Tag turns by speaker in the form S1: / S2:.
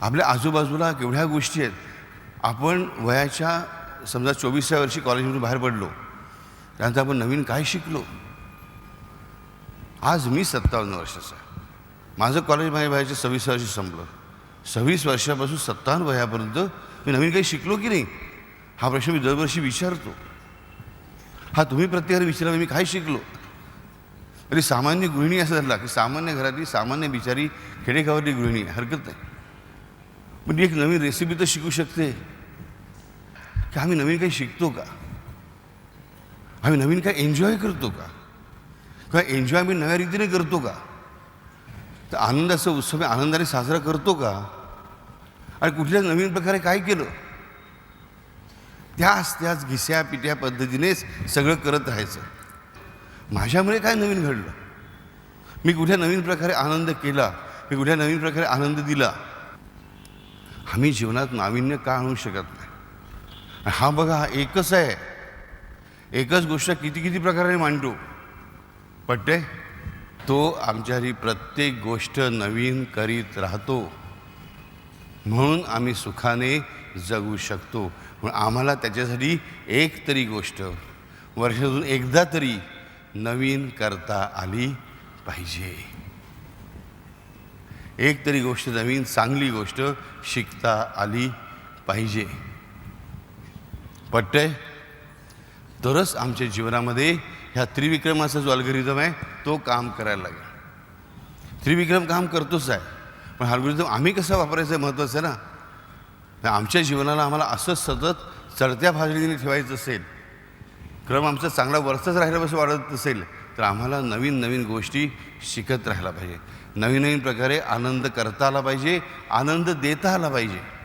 S1: आपल्या आजूबाजूला केवढ्या गोष्टी आहेत. आपण वयाच्या समजा चोवीसव्या वर्षी कॉलेजमधून बाहेर पडलो. त्यानंतर आपण नवीन काय शिकलो? आज मी सत्तावन्न वर्षाचा आहे. माझं कॉलेज माझ्या वयाच्या सव्वीस वर्षी संपलं. सव्वीस वर्षापासून सत्तावन्न वयापर्यंत मी नवीन काही शिकलो की नाही? हा प्रश्न मी दरवर्षी विचारतो. हा तुम्ही प्रत्येकाने विचारा मी काय शिकलो? तरी सामान्य गृहिणी असं धरला की सामान्य घरातली सामान्य बिचारी खेडेगावातली गृहिणी आहे, हरकत नाही. पण एक नवीन रेसिपी तर शिकू शकते. की आम्ही नवीन काही शिकतो का? आम्ही नवीन काय एन्जॉय करतो का? किंवा एन्जॉय आम्ही नव्या रीतीने करतो का? तर आनंदाचा उत्सव आम्ही आनंदाने साजरा करतो का? आणि कुठल्या नवीन प्रकारे काय केलं? त्याच त्याच घिस्या पिट्या पद्धतीनेच सगळं करत राहायचं. माझ्यामुळे काय नवीन घडलं? मी कुठल्या नवीन प्रकारे आनंद केला? मी कुठल्या नवीन प्रकारे आनंद दिला? आम्ही जीवनात नाविन्य का आणू शकत नाही? हा बघा हा एकच आहे. एकच गोष्ट किती किती प्रकारे मांडू? पट्टे तो आमच्यासाठी प्रत्येक गोष्ट नवीन करीत राहतो. म्हणून आम्ही सुखाने जगू शकतो. पण आम्हाला त्याच्यासाठी एक तरी गोष्ट वर्षातून एकदा तरी नवीन करता आली पाहिजे. एक तरी गोष्ट नवीन चांगली गोष्ट शिकता आली पाहिजे. पटतंय? तरच आमच्या जीवनामध्ये ह्या त्रिविक्रमाचा जो अल्गोरिझम आहे तो काम करायला लागेल. त्रिविक्रम काम करतोच आहे. पण अल्गोरिझम आम्ही कसा वापरायचं आहे महत्त्वाचं आहे ना? आमच्या जीवनाला आम्हाला असंच सतत चढत्या भाजणीने ठेवायचं असेल क्रम आमचा चांगला वरचाच राहिल्यापासून वाढत असेल तर आम्हाला नवीन नवीन गोष्टी शिकत राहायला पाहिजे. नवीन नवीन प्रकारे आनंद करता आला पाहिजे आनंद देता आला पाहिजे.